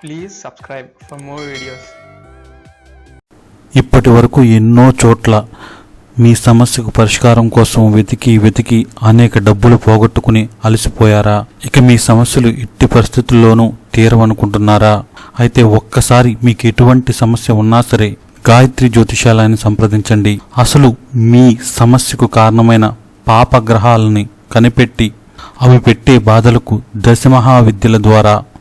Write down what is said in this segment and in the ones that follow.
Please subscribe for more videos ఇప్పటి వరకు ఎన్నో చోట్ల మీ సమస్యకు పరిష్కారం కోసం వెతికి వెతికి అనేక డబ్బులు పోగొట్టుకుని అలసిపోయారా? ఇక మీ సమస్యలు ఎట్టి పరిస్థితుల్లోనూ తీరవనుకుంటున్నారా? అయితే ఒక్కసారి మీకు ఎటువంటి సమస్య ఉన్నా సరే గాయత్రి జ్యోతిషాలయాన్ని సంప్రదించండి. అసలు మీ సమస్యకు కారణమైన పాపగ్రహాలని కనిపెట్టి అవి పెట్టే బాధలకు దశమహా విద్యల ద్వారా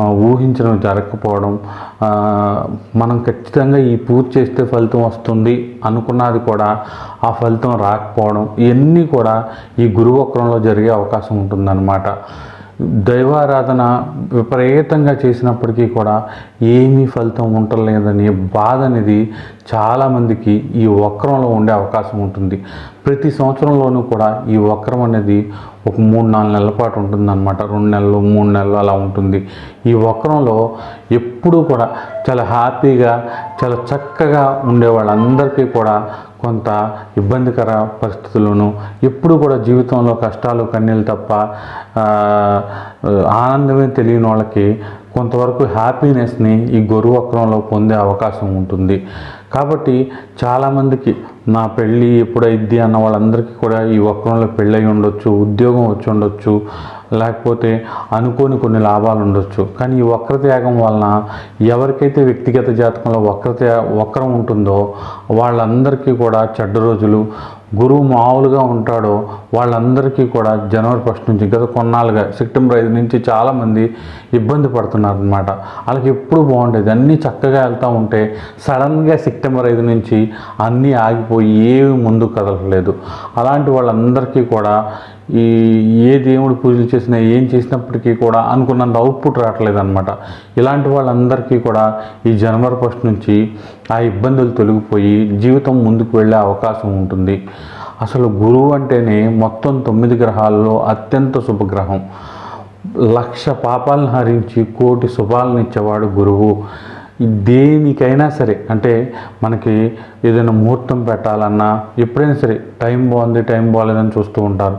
ఊహించడం జరగకపోవడం మనం ఖచ్చితంగా ఈ పూజ చేస్తే ఫలితం వస్తుంది అనుకున్నది కూడా ఆ ఫలితం రాకపోవడం ఇవన్నీ కూడా ఈ గురువక్రంలో జరిగే అవకాశం ఉంటుందన్నమాట. దైవారాధన విపరీతంగా చేసినప్పటికీ కూడా ఏమీ ఫలితం ఉండలేదనే బాధ అనేది చాలామందికి ఈ వక్రంలో ఉండే అవకాశం ఉంటుంది. ప్రతి సంవత్సరంలోనూ కూడా ఈ వక్రం అనేది ఒక మూడు నాలుగు నెలల పాటు ఉంటుందన్నమాట. రెండు నెలలు మూడు నెలలు అలా ఉంటుంది. ఈ వక్రంలో ఎప్పుడూ కూడా చాలా హ్యాపీగా చాలా చక్కగా ఉండే వాళ్ళందరికీ కూడా కొంత ఇబ్బందికర పరిస్థితులను ఎప్పుడు కూడా జీవితంలో కష్టాలు కన్నీళ్ళు తప్ప ఆనందమే తెలియని వాళ్ళకి కొంతవరకు హ్యాపీనెస్ని ఈ గొరువు వక్రంలో పొందే అవకాశం ఉంటుంది. కాబట్టి చాలామందికి నా పెళ్ళి ఎప్పుడైద్ది అన్న వాళ్ళందరికీ కూడా ఈ వక్రంలో పెళ్ళి అయి ఉండొచ్చు ఉద్యోగం వచ్చి ఉండొచ్చు లేకపోతే అనుకోని కొన్ని లాభాలు ఉండొచ్చు. కానీ ఈ వక్ర త్యాగం వలన ఎవరికైతే వ్యక్తిగత జాతకంలో వక్ర వక్రం ఉంటుందో వాళ్ళందరికీ కూడా చెడ్డ రోజులు గురువు మామూలుగా ఉంటాడో వాళ్ళందరికీ కూడా జనవరి ఫస్ట్ నుంచి గత కొన్నాళ్ళుగా సెప్టెంబర్ ఐదు నుంచి చాలామంది ఇబ్బంది పడుతున్నారు అనమాట వాళ్ళకి ఎప్పుడు బాగుండేది. అన్నీ చక్కగా వెళ్తూ ఉంటే సడన్గా సెప్టెంబర్ ఐదు నుంచి అన్నీ ఆగిపోయి ఏవి ముందు కదలలేదు అలాంటి వాళ్ళందరికీ కూడా ఈ ఏ దేవుడు పూజలు చేసినా ఏం చేసినప్పటికీ కూడా అనుకున్నంత అవుట్పుట్ రావట్లేదు అనమాట ఇలాంటి వాళ్ళందరికీ కూడా ఈ జనవరి ఫస్ట్ నుంచి ఆ ఇబ్బందులు తొలగిపోయి జీవితం ముందుకు వెళ్ళే అవకాశం ఉంటుంది. అసలు గురువు అంటేనే మొత్తం తొమ్మిది గ్రహాల్లో అత్యంత శుభగ్రహం. లక్ష పాపాలను హరించి కోటి శుభాలను ఇచ్చేవాడు గురువు. దేనికైనా సరే అంటే మనకి ఏదైనా ముహూర్తం పెట్టాలన్నా ఎప్పుడైనా సరే టైం బాగుంది టైం బాగాలేదని చూస్తూ ఉంటారు.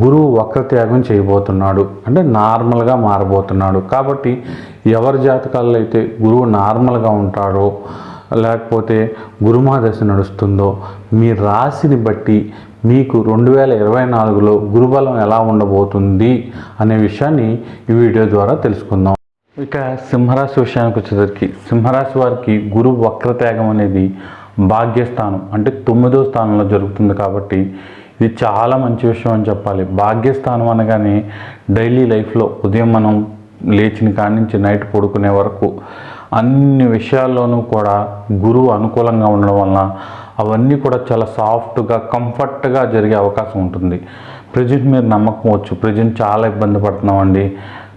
గురువు వక్రత్యాగం చేయబోతున్నాడు. అంటే నార్మల్గా మారబోతున్నాడు. కాబట్టి ఎవరి జాతకాల్లో అయితే గురువు నార్మల్గా ఉంటాడో లేకపోతే గురుమహాదశ నడుస్తుందో మీ రాశిని బట్టి మీకు రెండు వేల ఇరవై నాలుగులో గురుబలం ఎలా ఉండబోతుంది అనే విషయాన్ని ఈ వీడియో ద్వారా తెలుసుకుందాం. ఇక సింహరాశి విషయానికి వచ్చేసరికి సింహరాశి వారికి గురువు వక్రత్యాగం అనేది భాగ్యస్థానం. అంటే తొమ్మిదో స్థానంలో జరుగుతుంది కాబట్టి ఇది చాలా మంచి విషయం అని చెప్పాలి. భాగ్యస్థానం అనగానే డైలీ లైఫ్లో ఉదయం మనం లేచిన కాడి నుంచి నైట్ పడుకునే వరకు అన్ని విషయాల్లోనూ కూడా గురువు అనుకూలంగా ఉండడం వలన అవన్నీ కూడా చాలా సాఫ్ట్గా కంఫర్ట్గా జరిగే అవకాశం ఉంటుంది. ప్రజెంట్ మీరు నమ్మకం వచ్చు. ప్రజెంట్ చాలా ఇబ్బంది పడుతున్నామండి.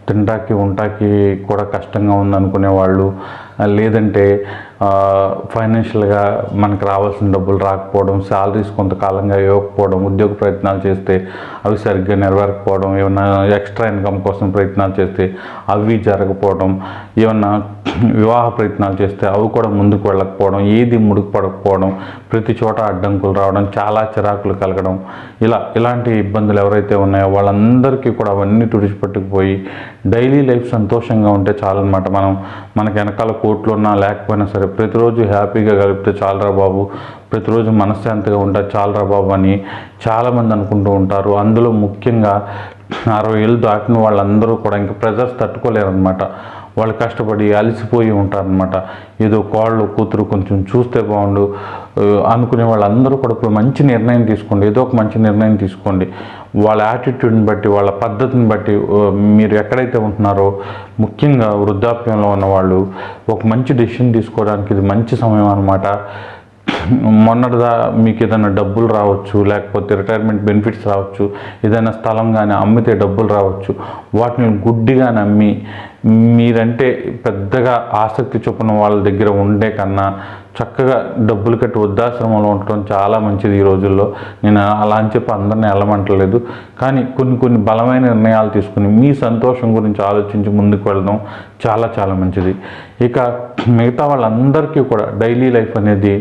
తినటానికి ఉండటానికి కూడా కష్టంగా ఉందనుకునే వాళ్ళు లేదంటే ఫైనాన్షియల్గా మనకు రావాల్సిన డబ్బులు రాకపోవడం శాలరీస్ కొంతకాలంగా ఇవ్వకపోవడం ఉద్యోగ ప్రయత్నాలు చేస్తే అవి సరిగ్గా నెరవేరకపోవడం ఏమన్నా ఎక్స్ట్రా ఇన్కమ్ కోసం ప్రయత్నాలు చేస్తే అవి జరగకపోవడం ఏమన్నా వివాహ ప్రయత్నాలు చేస్తే అవి కూడా ముందుకు వెళ్ళకపోవడం ఏది ముడుకు పడకపోవడం ప్రతి చోట అడ్డంకులు రావడం చాలా చిరాకులు కలగడం ఇలా ఇలాంటి ఇబ్బందులు ఎవరైతే ఉన్నాయో వాళ్ళందరికీ కూడా అవన్నీ తుడిచిపెట్టుకుపోయి డైలీ లైఫ్ సంతోషంగా ఉంటే చాలన్నమాట. మనం మనకి వెనకాల కోట్లు ఉన్నా లేకపోయినా సరే ప్రతిరోజు హ్యాపీగా గడిపితే చాలరా బాబు. ప్రతిరోజు మనశ్శాంతిగా ఉంటే చాలరా బాబు అని చాలామంది అనుకుంటూ ఉంటారు. అందులో ముఖ్యంగా అరవై ఏళ్ళు దాటిన వాళ్ళందరూ కూడా ఇంకా ప్రెజర్స్ తట్టుకోలేరు అనమాట వాళ్ళు కష్టపడి అలసిపోయి ఉంటారనమాట ఏదో కోళ్ళు కూతురు కొంచెం చూస్తే బాగుండు అనుకునే వాళ్ళందరూ కూడా ఇప్పుడు మంచి నిర్ణయం తీసుకోండి. ఏదో ఒక మంచి నిర్ణయం తీసుకోండి. వాళ్ళ యాటిట్యూడ్ని బట్టి వాళ్ళ పద్ధతిని బట్టి మీరు ఎక్కడైతే ఉంటున్నారో ముఖ్యంగా వృద్ధాప్యంలో ఉన్న వాళ్ళు ఒక మంచి డెసిషన్ తీసుకోవడానికి ఇది మంచి సమయం అనమాట మొన్నటిదా మీకు ఏదైనా డబ్బులు రావచ్చు లేకపోతే రిటైర్మెంట్ బెనిఫిట్స్ రావచ్చు ఏదైనా స్థలం కానీ అమ్మితే డబ్బులు రావచ్చు వాటిని గుడ్డిగా నమ్మి మీరంటే పెద్దగా ఆసక్తి చూపిన వాళ్ళ దగ్గర ఉండే కన్నా చక్కగా డబ్బులు కట్టి వృద్ధాశ్రమంలో ఉండటం చాలా మంచిది ఈ రోజుల్లో. నేను అలా అని చెప్పి అందరిని వెళ్ళమంటలేదు కానీ కొన్ని కొన్ని బలమైన నిర్ణయాలు తీసుకుని మీ సంతోషం గురించి ఆలోచించి ముందుకు వెళ్ళడం చాలా చాలా మంచిది. ఇక మిగతా వాళ్ళందరికీ కూడా డైలీ లైఫ్ అనేది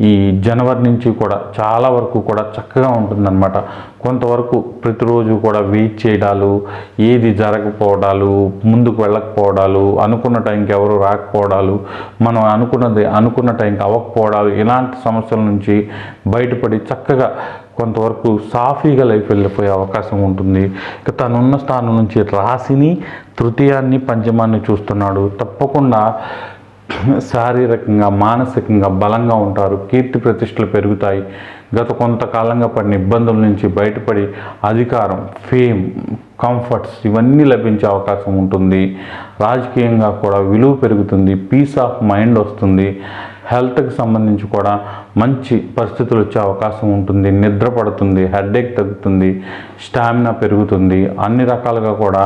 ఈ జనవరి నుంచి కూడా చాలా వరకు కూడా చక్కగా ఉంటుందన్నమాట. కొంతవరకు ప్రతిరోజు కూడా వెయిట్ చేయడాలు ఏది జరగకపోవడాలు ముందుకు వెళ్ళకపోవడాలు అనుకున్న టైంకి ఎవరు రాకపోవడాలు మనం అనుకున్నది అనుకున్న టైంకి అవ్వకపోవడాలు ఇలాంటి సమస్యల నుంచి బయటపడి చక్కగా కొంతవరకు సాఫీగా లైఫ్ వెళ్ళిపోయే అవకాశం ఉంటుంది. ఇక తనున్న స్థానం నుంచి రాశిని తృతీయాన్ని పంచమాన్ని చూస్తున్నాడు. తప్పకుండా శారీరకంగా మానసికంగా బలంగా ఉంటారు. కీర్తి ప్రతిష్టలు పెరుగుతాయి. గత కొంతకాలంగా పడిన ఇబ్బందుల నుంచి బయటపడి అధికారం ఫేమ్ కంఫర్ట్స్ ఇవన్నీ లభించే అవకాశం ఉంటుంది. రాజకీయంగా కూడా విలువ పెరుగుతుంది. పీస్ ఆఫ్ మైండ్ వస్తుంది. హెల్త్కి సంబంధించి కూడా మంచి పరిస్థితులు వచ్చే అవకాశం ఉంటుంది నిద్ర పడుతుంది హెడేక్ తగ్గుతుంది స్టామినా పెరుగుతుంది అన్ని రకాలుగా కూడా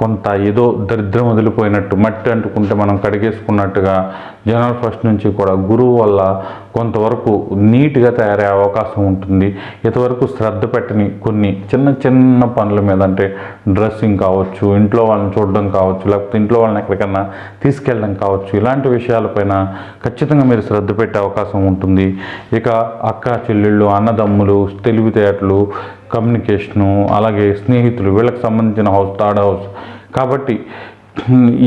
కొంత ఏదో దరిద్రం వదిలిపోయినట్టు మట్టి అంటుకుంటే మనం కడిగేసుకున్నట్టుగా జనవరి ఫస్ట్ నుంచి కూడా గురువు వల్ల కొంతవరకు నీట్గా తయారయ్యే అవకాశం ఉంటుంది. ఇంతవరకు శ్రద్ధ పెట్టని కొన్ని చిన్న చిన్న పనుల మీద అంటే డ్రెస్సింగ్ కావచ్చు ఇంట్లో వాళ్ళని చూడడం కావచ్చు లేకపోతే ఇంట్లో వాళ్ళని ఎక్కడికైనా తీసుకెళ్ళడం కావచ్చు ఇలాంటి విషయాలపైన ఖచ్చితంగా మీరు శ్రద్ధ పెట్టే అవకాశం ఉంటుంది. ఇక అక్క చెల్లెళ్ళు అన్నదమ్ములు తెలివితేటలు కమ్యూనికేషను అలాగే స్నేహితులు వీళ్ళకి సంబంధించిన హౌస్ థర్డ్ హౌస్. కాబట్టి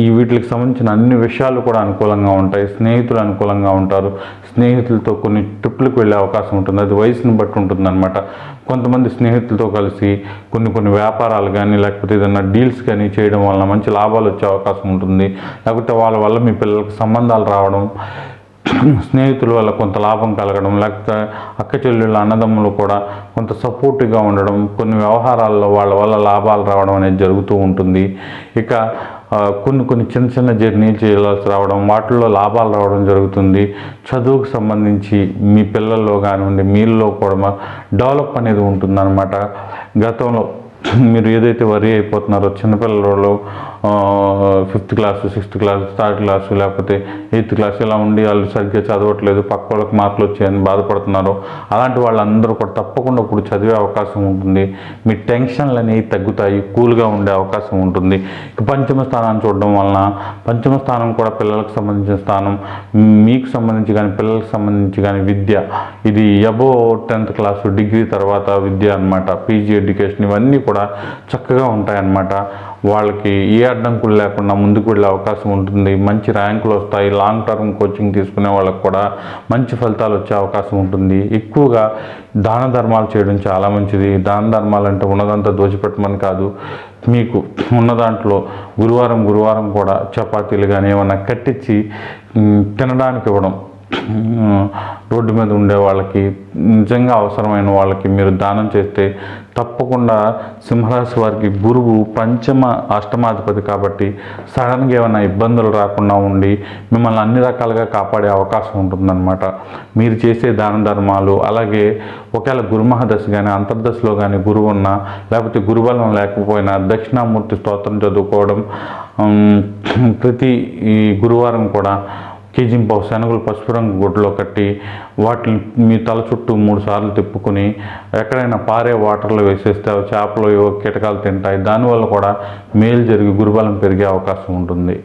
ఈ వీటికి సంబంధించిన అన్ని విషయాలు కూడా అనుకూలంగా ఉంటాయి. స్నేహితులు అనుకూలంగా ఉంటారు. స్నేహితులతో కొన్ని ట్రిప్లకు వెళ్ళే అవకాశం ఉంటుంది. అది వయసును బట్టి ఉంటుందన్నమాట. కొంతమంది స్నేహితులతో కలిసి కొన్ని కొన్ని వ్యాపారాలు కానీ లేకపోతే ఏదైనా డీల్స్ కానీ చేయడం వలన మంచి లాభాలు వచ్చే అవకాశం ఉంటుంది. లేకపోతే వాళ్ళ వల్ల మీ పిల్లలకు సంబంధాలు రావడం స్నేహితుల వల్ల కొంత లాభం కలగడం లేకపోతే అక్క చెల్లెళ్ళ అన్నదమ్ములు కూడా కొంత సపోర్టివ్గా ఉండడం కొన్ని వ్యవహారాల్లో వాళ్ళ వల్ల లాభాలు రావడం అనేది జరుగుతూ ఉంటుంది. ఇక కొన్ని కొన్ని చిన్న చిన్న జర్నీలు చేయాల్సి రావడం వాటిల్లో లాభాలు రావడం జరుగుతుంది. చదువుకు సంబంధించి మీ పిల్లల్లో కానివ్వండి మీల్లో కూడా డెవలప్ అనేది ఉంటుందన్నమాట. గతంలో మీరు ఏదైతే వరి అయిపోతున్నారో చిన్నపిల్లలు fifth class sixth class third class లేకపోతే ఎయిత్ క్లాస్ ఇలా ఉండి వాళ్ళు సరిగ్గా చదవట్లేదు పక్క వాళ్ళకి మార్కులు వచ్చాయని బాధపడుతున్నారు. అలాంటి వాళ్ళందరూ కూడా తప్పకుండా ఇప్పుడు చదివే అవకాశం ఉంటుంది. మీ టెన్షన్లు అనేవి తగ్గుతాయి కూల్గా ఉండే అవకాశం ఉంటుంది. ఇక పంచమ స్థానాన్ని చూడడం వలన పంచమ స్థానం కూడా పిల్లలకు సంబంధించిన స్థానం మీకు సంబంధించి కానీ పిల్లలకు సంబంధించి కానీ విద్య ఇది అబో టెన్త్ క్లాస్ డిగ్రీ తర్వాత విద్య అన్నమాట పీజీ ఎడ్యుకేషన్ ఇవన్నీ కూడా చక్కగా ఉంటాయన్నమాట. వాళ్ళకి ఏ అడ్డంకులు లేకుండా ముందుకు వెళ్ళే అవకాశం ఉంటుంది. మంచి ర్యాంకులు వస్తాయి. లాంగ్ టర్మ్ కోచింగ్ తీసుకునే వాళ్ళకి కూడా మంచి ఫలితాలు వచ్చే అవకాశం ఉంటుంది. ఎక్కువగా దాన ధర్మాలు చేయడం చాలా మంచిది. దాన ధర్మాలు అంటే ఉన్నదంతా దోచిపెట్టమని కాదు. మీకు ఉన్న దాంట్లో గురువారం గురువారం కూడా చపాతీలు కానీ ఏమన్నా కట్టించి తినడానికి ఇవ్వడం. రోడ్డు మీద ఉండే వాళ్ళకి నిజంగా అవసరమైన వాళ్ళకి మీరు దానం చేస్తే తప్పకుండా సింహరాశి వారికి గురువు పంచమ అష్టమాధిపతి కాబట్టి సడన్గా ఏమైనా ఇబ్బందులు రాకుండా ఉండి మిమ్మల్ని అన్ని రకాలుగా కాపాడే అవకాశం ఉంటుందన్నమాట. మీరు చేసే దాన ధర్మాలు అలాగే ఒకవేళ గురుమహదశ కానీ అంతర్దశలో కానీ గురువు ఉన్నా లేకపోతే గురుబలం లేకపోయినా దక్షిణామూర్తి స్తోత్రం చదువుకోవడం ప్రతి ఈ గురువారం కూడా కేజీ పావు శనగలు పసుపు రంగు గుడ్డలో కట్టి వాటిని మీ తల చుట్టూ మూడు సార్లు తిప్పుకొని ఎక్కడైనా పారే వాటర్లో వేసేస్తే చేపలు ఏవో కీటకాలు తింటాయి. దానివల్ల కూడా మేలు జరిగి గురుబలం పెరిగే అవకాశం ఉంటుంది.